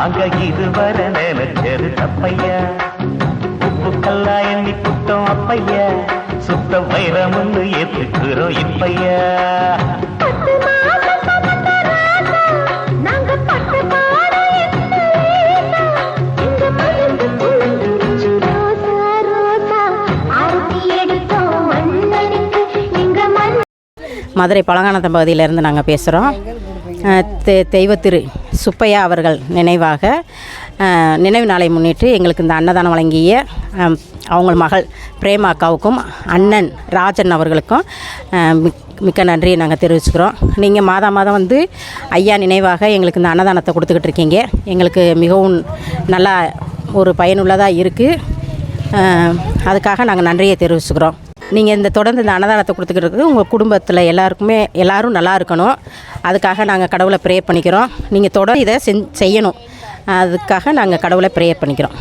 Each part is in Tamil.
நாங்க இதுவரை நினைச்சது தப்பையா. உப்பு கல்லா எண்ணி புட்டோம் அப்பையா. சுத்த வைரம்னு ஏத்துக்கிறோம் இப்பையா. மதுரை பழங்கானத்தம் பகுதியிலேருந்து நாங்கள் பேசுகிறோம் தெ தெய்வத்திரு சுப்பையா அவர்கள் நினைவாக நினைவு நாளை முன்னிட்டு எங்களுக்கு இந்த அன்னதானம் வழங்கிய அவங்க மகள் பிரேமா அக்காவுக்கும் அண்ணன் ராஜன் அவர்களுக்கும் மிக்க நன்றியை நாங்கள் தெரிவிச்சுக்கிறோம். நீங்கள் மாதம் மாதம் வந்து ஐயா நினைவாக எங்களுக்கு இந்த அன்னதானத்தை கொடுத்துக்கிட்டு இருக்கீங்க. எங்களுக்கு மிகவும் நல்லா ஒரு பயனுள்ளதாக இருக்குது அதுக்காக நாங்கள் நன்றியை தெரிவிச்சுக்கிறோம். நீங்கள் இந்த தொடர்ந்து இந்த அன்னதானத்தை கொடுத்துக்கிறது உங்கள் குடும்பத்தில் எல்லாருக்குமே எல்லோரும் நல்லா இருக்கணும். அதுக்காக நாங்கள் கடவுளை ப்ரே பண்ணிக்கிறோம். நீங்கள் தொடர்ந்து இதை செஞ் செய்யணும். அதுக்காக நாங்கள் கடவுளை ப்ரே பண்ணிக்கிறோம்.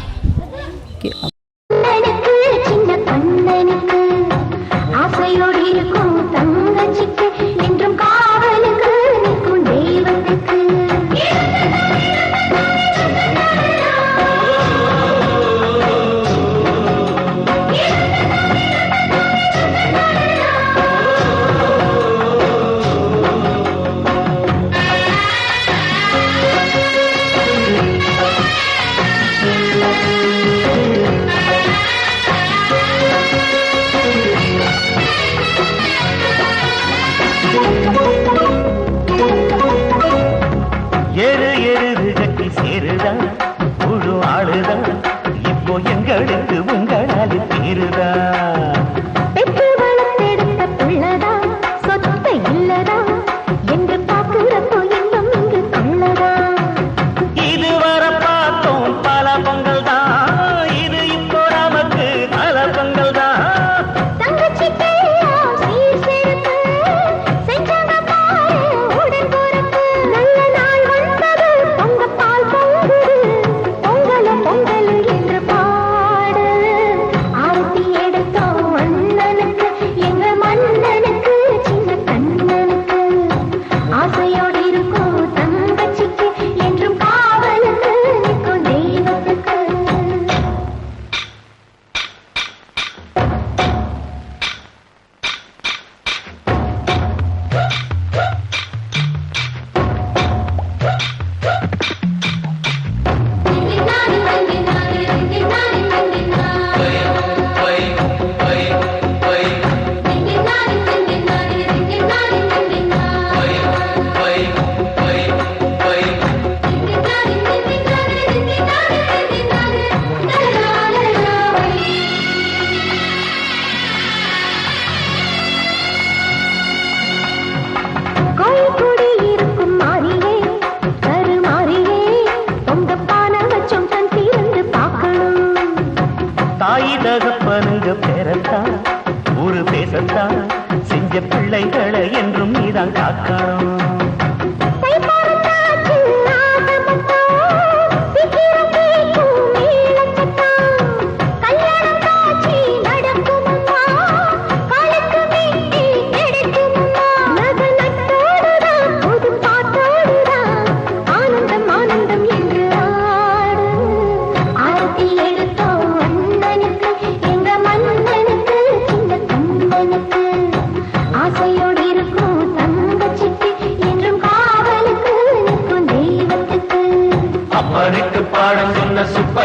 செஞ்ச பிள்ளைகளை என்றும் நீதான் காக்கணும்.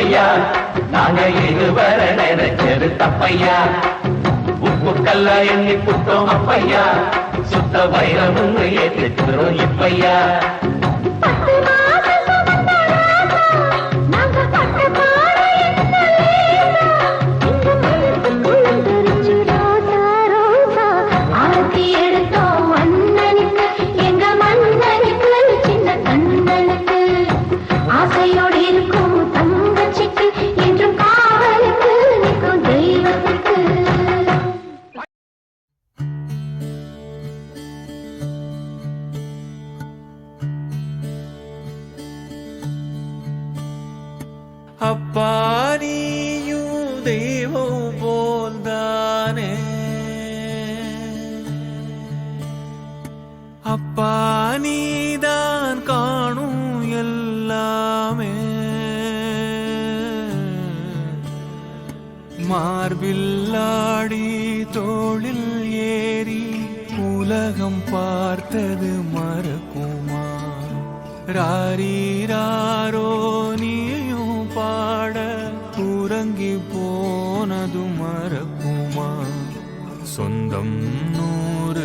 தப்பையா? நாங்க இதுவரை நினைச்சது தப்பையா? உப்பு கல்லா எண்ணி புட்டோம் அப்பையா? சுத்த வைரம்னு ஏற்றுக்கிறோம் இப்பையா? அப்பா நீயும் தெய்வம் போல்தானே. அப்பா நீதான் காணும் எல்லாமே. மார்பில்லாடி தோளில் ஏறி உலகம் பார்த்தது மறக்குமா? ராரீராரோ நீங்கி போனது மறக்குமா? சொந்தம் நூறு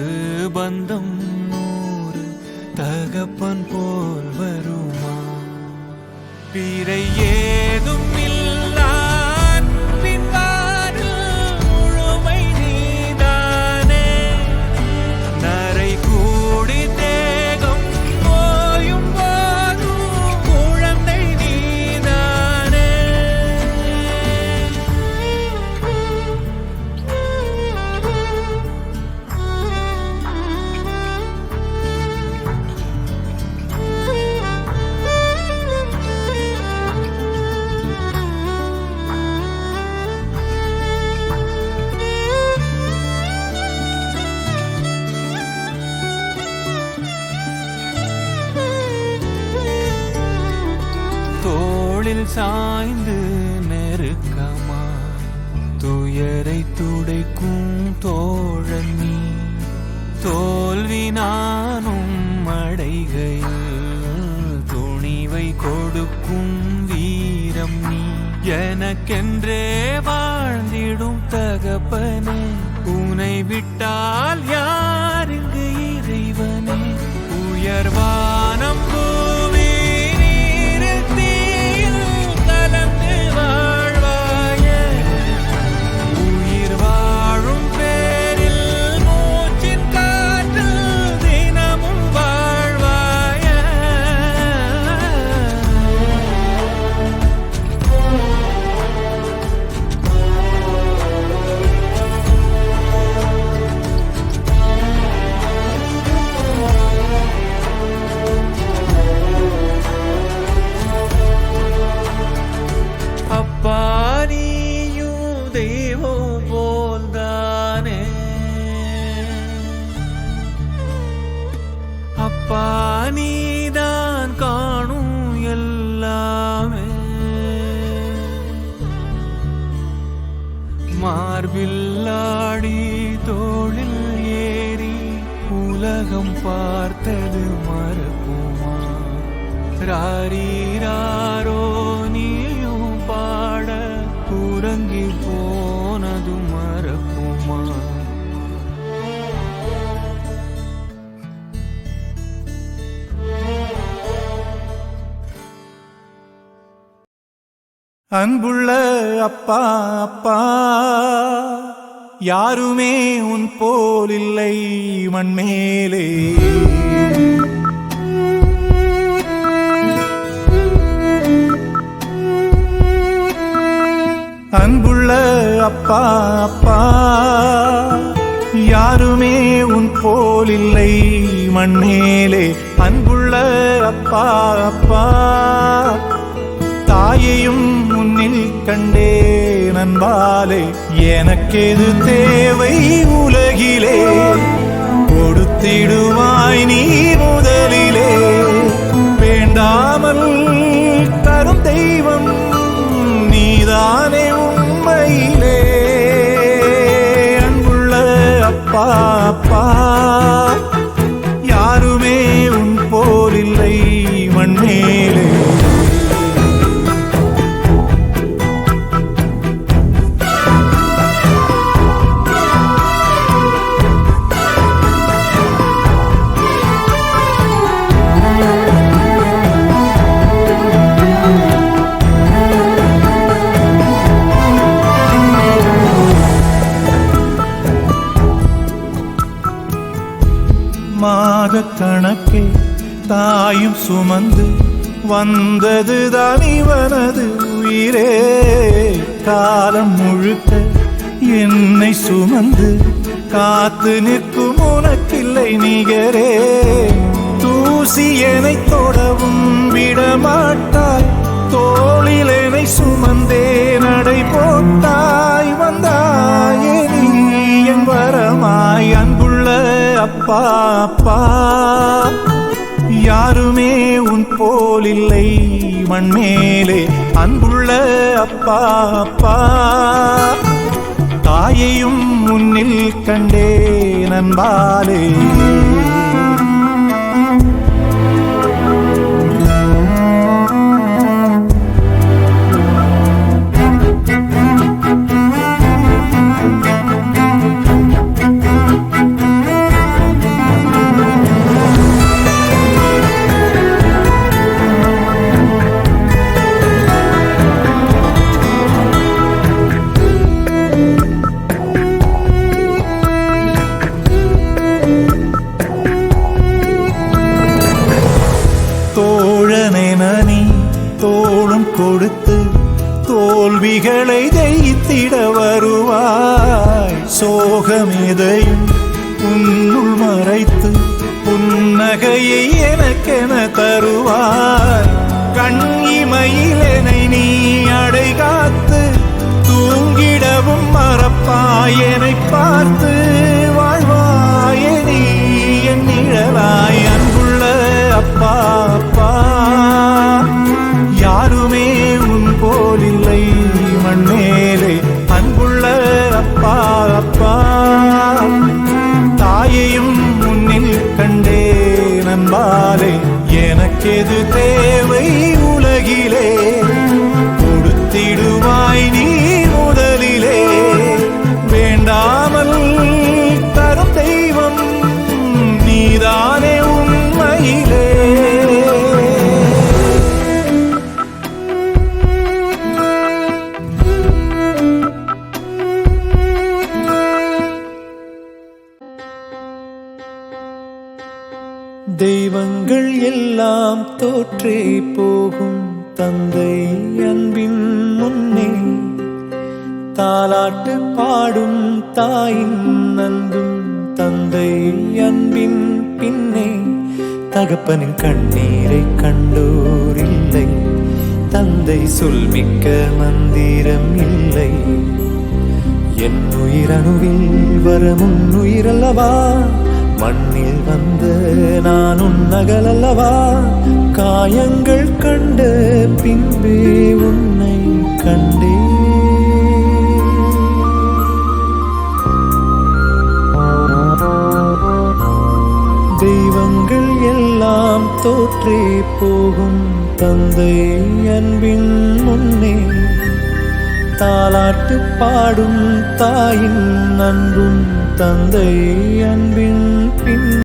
பந்தம் நூறு தகப்பன் போல் வருமா? பிறையே நெருக்கமா துயரை துடைக்கும் தோழன் நீ. தோல்வி நானும் அடைகையில் துணிவை கொடுக்கும் வீரம் நீ. எனக்கென்றே வாழ்ந்திடும் தகப்பனே. உனை விட்டால் யார் இங்கு இறைவனே? உயர்வா மார்பில்லாடி தோளில் ஏறி உலகம் பார்த்தது மறக்குமா? ராரீராரோ நீயும் பாட உறங்கி போ அன்புள்ள அப்பா அப்பா. யாருமே உன் போல் இல்லை மண்மேலே. அன்புள்ள அப்பா அப்பா. யாருமே உன் போல் இல்லை மண்மேலே. அன்புள்ள அப்பா அப்பா. அன்பாலே எனக்கெது தேவை உலகிலே? கொடுத்திடுவாய் நீ முதலிலே. வேண்டாமல் சுமந்து வந்ததுதான் இவனது உயிரே. காலம் முழுக்க என்னை சுமந்து காத்து நிற்கும் உனக்கில்லை நிகரே. தூசி என்னை தொடவும் விடமாட்டாய். தோளில் என்னை சுமந்தே நடை போட்டாய். வந்தாயே நீ என் வரமாய். அன்புள்ள அப்பா அப்பா. யாருமே உன் போலில்லை மண்மேலே அன்புள்ள அப்பா அப்பா. தாயையும் முன்னில் கண்டே நண்பாலே சோகமெதையும் உன்னுள் மறைத்து புன்னகையை எனக்கென தருவார் கண் இமையிலனை நீ அடை காத்து தூங்கிடவும் மறப்பாயனை பார்த்து. வாழ்வாயனி என் நிழலாய். அன்புள்ள அப்பா நாடும் தாயின் அன்பும் தந்தை அன்பின் பின்னே தகப்பனின் கண்ணீரை கண்டோர் இல்லை தந்தை சொல்மிக்க மந்திரம் இல்லை. என் உயிரணுவில் வரமுன் உயிரல்லவா? மண்ணில் வந்த நான் உன்னகலல்லவா காயங்கள் கண்ட பின்பே உன்னை கண்டே போகும் தந்தை அன்பின் முன்னே. தாலாட்டு பாடும் தாயின் அன்பும் தந்தை அன்பின் பின்